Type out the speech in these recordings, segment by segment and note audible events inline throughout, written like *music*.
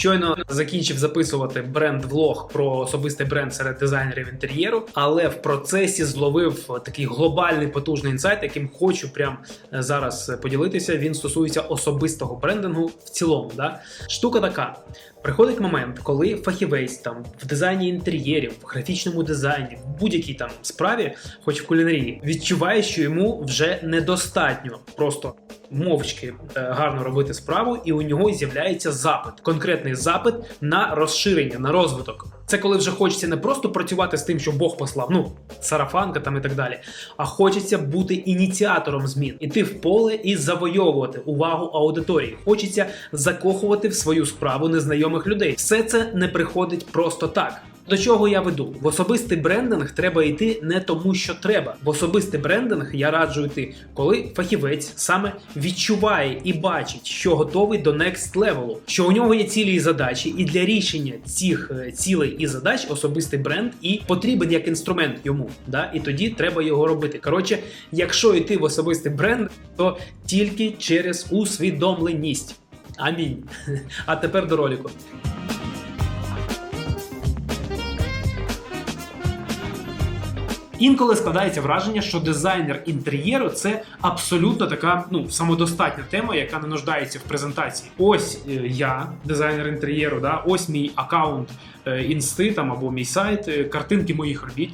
Щойно закінчив записувати бренд-влог про особистий бренд серед дизайнерів інтер'єру, але в процесі зловив такий глобальний потужний інсайт, яким хочу прям е, зараз поділитися. Він стосується особистого брендингу в цілому. Да? Штука така: приходить момент, коли фахівець там в дизайні інтер'єрів, в графічному дизайні, в будь-якій там справі, хоч в кулінарії, відчуває, що йому вже недостатньо просто мовчки е, гарно робити справу, і у нього з'являється запит, конкретний запит на розширення, на розвиток. Це коли вже хочеться не просто працювати з тим, що Бог послав, ну сарафанка там і так далі, а хочеться бути ініціатором змін, іти в поле і завойовувати увагу аудиторії. Хочеться закохувати в свою справу незнайомих людей. Все це не приходить просто так. До чого я веду? В особистий брендинг треба йти не тому, що треба. В особистий брендинг я раджу йти, коли фахівець саме відчуває і бачить, що готовий до next level, що у нього є цілі і задачі, і для рішення цих е, цілей і задач особистий бренд і потрібен як інструмент йому. Да? І тоді треба його робити. Коротше, якщо йти в особистий бренд, то тільки через усвідомленість. Амінь. *laughs* А тепер до ролику. Інколи складається враження, що дизайнер інтер'єру це абсолютно така ну самодостатня тема, яка не нуждається в презентації. Ось е, я, дизайнер інтер'єру, да, ось мій аккаунт е, інсти там або мій сайт, е, картинки моїх робіт.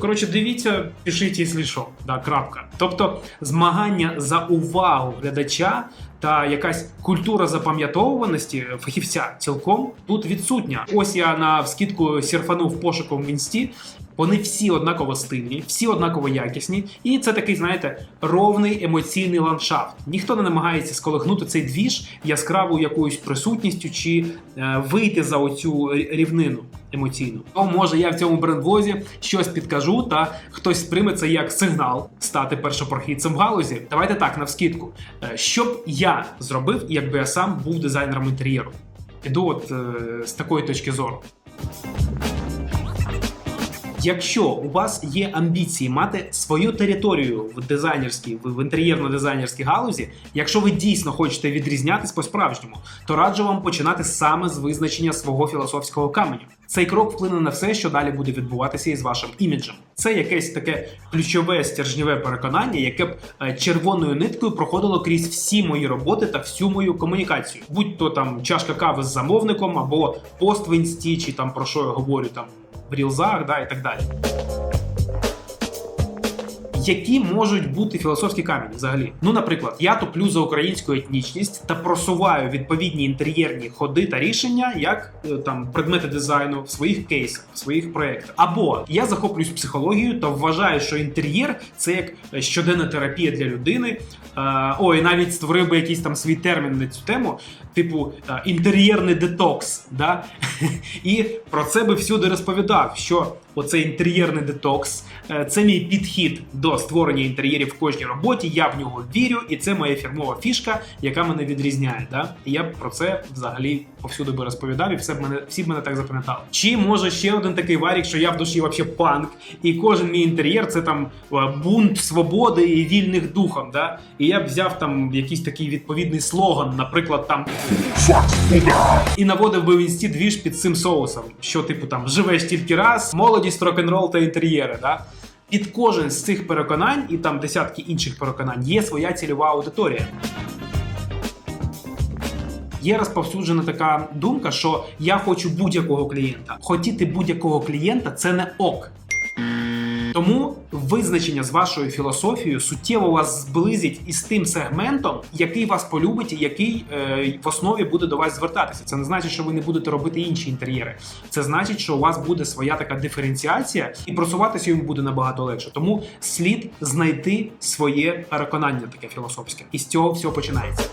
Коротше, дивіться, пишіть, якщо що. Да, крапка. Тобто змагання за увагу глядача та якась культура запам'ятовуваності фахівця цілком тут відсутня. Ось я на вскидку сірфанув пошуком в інсті. Вони всі однаково стильні, всі однаково якісні, і це такий, знаєте, ровний емоційний ландшафт. Ніхто не намагається сколихнути цей двіж яскравою якоюсь присутністю чи е, вийти за оцю рівнину емоційну. То може я в цьому брендвозі щось підкажу, та хтось сприйме це як сигнал стати першопрохідцем в галузі. Давайте так, навскидку. Е, Що б я зробив, якби я сам був дизайнером інтер'єру? Іду от е, з такої точки зору. Якщо у вас є амбіції мати свою територію в дизайнерській, в інтер'єрно-дизайнерській галузі, якщо ви дійсно хочете відрізнятись по-справжньому, то раджу вам починати саме з визначення свого філософського каменю. Цей крок вплине на все, що далі буде відбуватися із вашим іміджем. Це якесь таке ключове стержневе переконання, яке б е, червоною ниткою проходило крізь всі мої роботи та всю мою комунікацію, будь то там чашка кави з замовником або пост в інсті, чи там про що я говорю там в рилзах, да, і так далі. Які можуть бути філософські камені взагалі? Ну, наприклад, я топлю за українську етнічність та просуваю відповідні інтер'єрні ходи та рішення як е, там предмети дизайну в своїх кейсах, в своїх проєктах. Або я захоплююсь психологією та вважаю, що інтер'єр це як е, щоденна терапія для людини. Е, ой, навіть створив би якийсь там свій термін на цю тему, типу інтер'єрний детокс. Да? *laughs* І про це би всюди розповідав, що оцей інтер'єрний детокс е, це мій підхід до створення інтер'єрів в кожній роботі. Я в нього вірю, і це моя фірмова фішка, яка мене відрізняє. Да? І я про це взагалі повсюди би розповідав, і все б мене всі б мене так запам'ятали. Чи може ще один такий варік, що я в душі вообще панк, і кожен мій інтер'єр це там е, бунт свободи і вільних духом. Да? І я б взяв там якийсь такий відповідний слоган, наприклад, там і наводив би в інсті двіж під цим соусом, що типу там живеш тільки раз, молодість, рок-н-рол та інтер'єри. Да? Під кожен з цих переконань і там десятки інших переконань є своя цільова аудиторія. Є розповсюджена така думка, що я хочу будь-якого клієнта. Хотіти будь-якого клієнта це не ок. Тому визначення з вашою філософією суттєво вас зблизить із тим сегментом, який вас полюбить і який е, в основі буде до вас звертатися. Це не значить, що ви не будете робити інші інтер'єри. Це значить, що у вас буде своя така диференціація, і просуватися йому буде набагато легше. Тому слід знайти своє переконання, таке філософське, і з цього все починається.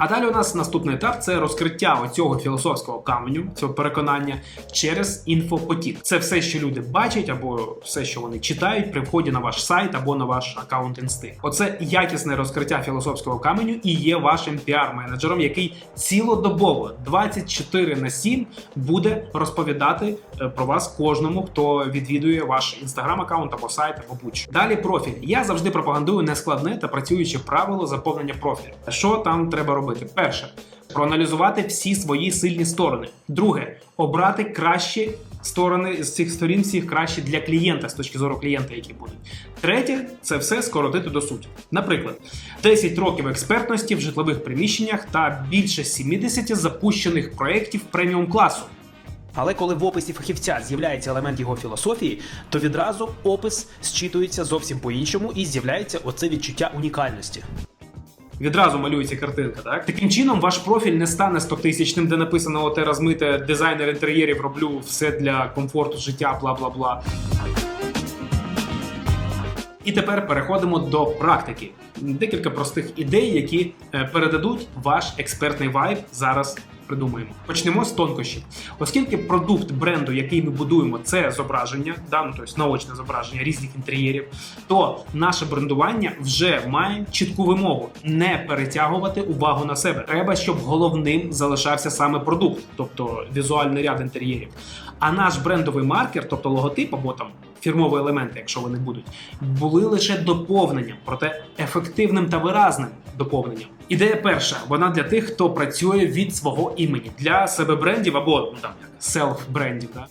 А далі у нас наступний етап це розкриття оцього філософського каменю, цього переконання через інфопотік. Це все, що люди бачать, або все, що вони читають при вході на ваш сайт або на ваш аккаунт інсти. Оце якісне розкриття філософського каменю і є вашим піар-менеджером, який цілодобово 24 на 7 буде розповідати е, про вас кожному, хто відвідує ваш інстаграм-аккаунт або сайт, або будь-що. Далі профіль. Я завжди пропагандую нескладне та працююче правило заповнення профілю. Що там треба робити? Перше. Проаналізувати всі свої сильні сторони. Друге обрати кращі сторони з цих сторін, всіх кращі для клієнта з точки зору клієнта, які будуть. Третє це все скоротити до суті. Наприклад, 10 років експертності в житлових приміщеннях та більше 70 запущених проєктів преміум класу. Але коли в описі фахівця з'являється елемент його філософії, то відразу опис зчитується зовсім по-іншому і з'являється оце відчуття унікальності. Відразу малюється картинка, так? Таким чином, ваш профіль не стане 100-тисячним, де написано оте розмите дизайнер інтер'єрів, роблю все для комфорту життя, бла бла бла. І тепер переходимо до практики. Декілька простих ідей, які е, передадуть ваш експертний вайб. Зараз придумаємо. Почнемо з тонкощів. Оскільки продукт бренду, який ми будуємо, це зображення, да, ну, тобто наочне зображення різних інтер'єрів, то наше брендування вже має чітку вимогу не перетягувати увагу на себе. Треба, щоб головним залишався саме продукт, тобто візуальний ряд інтер'єрів. А наш брендовий маркер, тобто логотип або там фірмові елементи, якщо вони будуть, були лише доповненням, проте ефективним та виразним доповненням. Ідея перша, вона для тих, хто працює від свого імені для себе брендів або ну, там селф брендів. Да?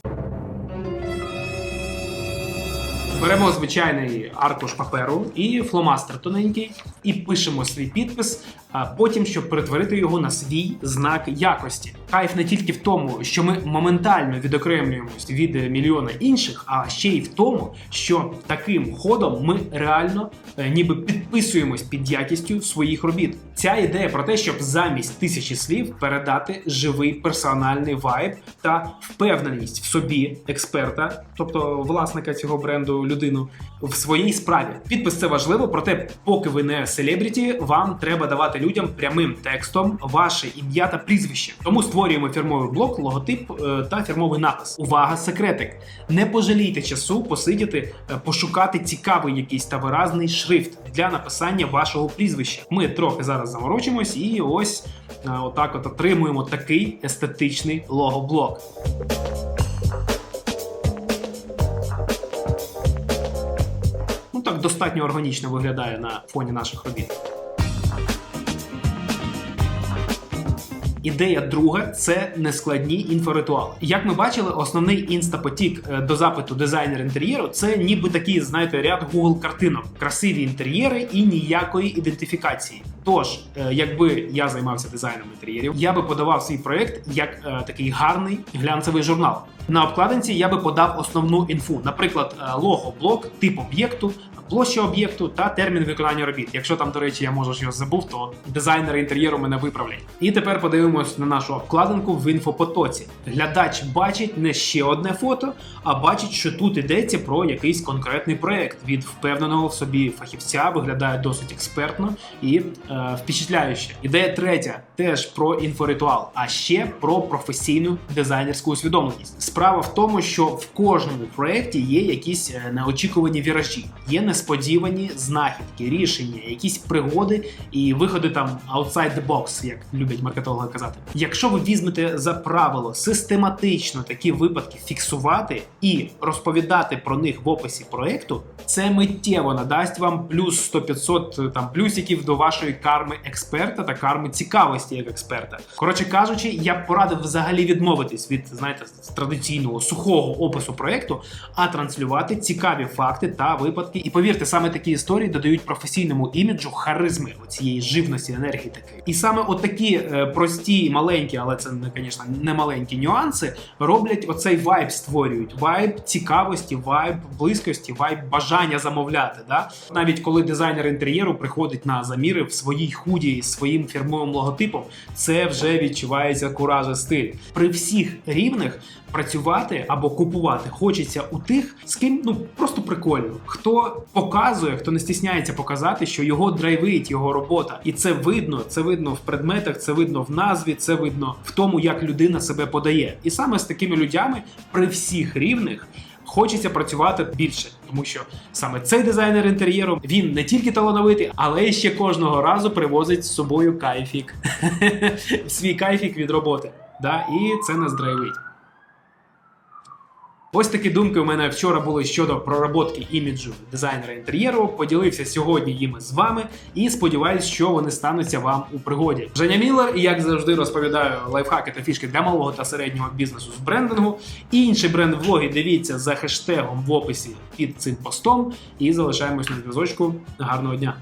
Беремо звичайний аркуш паперу і фломастер тоненький, і пишемо свій підпис. А потім, щоб перетворити його на свій знак якості. Кайф не тільки в тому, що ми моментально відокремлюємось від мільйона інших, а ще й в тому, що таким ходом ми реально е, ніби підписуємось під якістю своїх робіт. Ця ідея про те, щоб замість тисячі слів передати живий персональний вайб та впевненість в собі експерта, тобто власника цього бренду, людину в своїй справі. Підпис це важливо, проте, поки ви не селебріті, вам треба давати людям прямим текстом ваше ім'я та прізвище. Тому створюємо фірмовий блок, логотип е, та фірмовий напис. Увага, секретик! Не пожалійте часу посидіти, е, пошукати цікавий якийсь та виразний шрифт для написання вашого прізвища. Ми трохи зараз заморочимось і ось е, отак от отримуємо такий естетичний логоблок. Ну так достатньо органічно виглядає на фоні наших робіт. Ідея друга це нескладні інфоритуали. Як ми бачили, основний інстапотік е, до запиту дизайнер інтер'єру це ніби такий, знаєте, ряд Google картинок, красиві інтер'єри і ніякої ідентифікації. Тож, е, якби я займався дизайном інтер'єрів, я би подавав свій проект як е, такий гарний глянцевий журнал. На обкладинці я би подав основну інфу, наприклад, е, лого, блок, тип об'єкту, площа об'єкту та термін виконання робіт. Якщо там, до речі, я може його забув, то дизайнери інтер'єру мене виправлять. І тепер подивимось на нашу обкладинку в інфопотоці. Глядач бачить не ще одне фото, а бачить, що тут йдеться про якийсь конкретний проект від впевненого в собі фахівця, виглядає досить експертно і е, впечатляюще. Ідея третя теж про інфоритуал, а ще про професійну дизайнерську усвідомленість. Справа в тому, що в кожному проєкті є якісь е, неочікувані віражі, є несподівані знахідки, рішення, якісь пригоди і виходи там outside the box, як люблять маркетологи казати. Якщо ви візьмете за правило систематично такі випадки фіксувати і розповідати про них в описі проекту, це миттєво надасть вам плюс 100-500 там плюсиків до вашої карми експерта та карми цікавості як експерта. Коротше кажучи, я б порадив взагалі відмовитись від знаєте традиційного сухого опису проекту, а транслювати цікаві факти та випадки. І повірте, саме такі історії додають професійному іміджу харизми цієї живності, енергії такої. І саме отакі е, прості, маленькі, але це звісно, не маленькі нюанси, роблять оцей вайб, створюють вайб цікавості, вайб близькості, вайб бажання замовляти. Да? Навіть коли дизайнер інтер'єру приходить на заміри в своїй худі з своїм фірмовим логотипом, це вже відчувається куража стиль. При всіх рівнях працювати або купувати хочеться у тих, з ким ну просто прикольно. Хто показує, хто не стісняється показати, що його драйвить, його робота, і це видно. Це видно в предметах, це видно в назві, це видно в тому, як людина себе подає. І саме з такими людьми при всіх рівнях. Хочеться працювати більше, тому що саме цей дизайнер інтер'єру він не тільки талановитий, але ще кожного разу привозить з собою кайфік. *laughs* Свій кайфік від роботи. Да? І це нас драйвить. Ось такі думки у мене вчора були щодо проработки іміджу дизайнера інтер'єру. Поділився сьогодні їми з вами і сподіваюсь, що вони стануться вам у пригоді. Женя Міллер, і як завжди, розповідаю лайфхаки та фішки для малого та середнього бізнесу з брендингу. Інші бренд-влоги дивіться за хештегом в описі під цим постом. І залишаємось на зв'язочку. Гарного дня!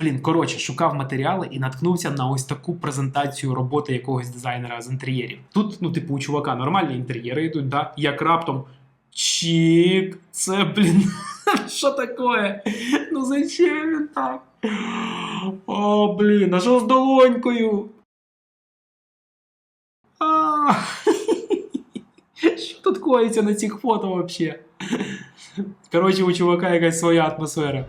Блін, коротше, шукав матеріали і наткнувся на ось таку презентацію роботи якогось дизайнера з інтер'єрів. Тут, ну, типу, у чувака нормальні інтер'єри йдуть, да? як раптом. Чік, це, блін, *laughs* що таке? Ну зачем він так? О, блін, а що з долонькою? Що тут коїться на цих фото вообще? Коротше, у чувака якась своя атмосфера.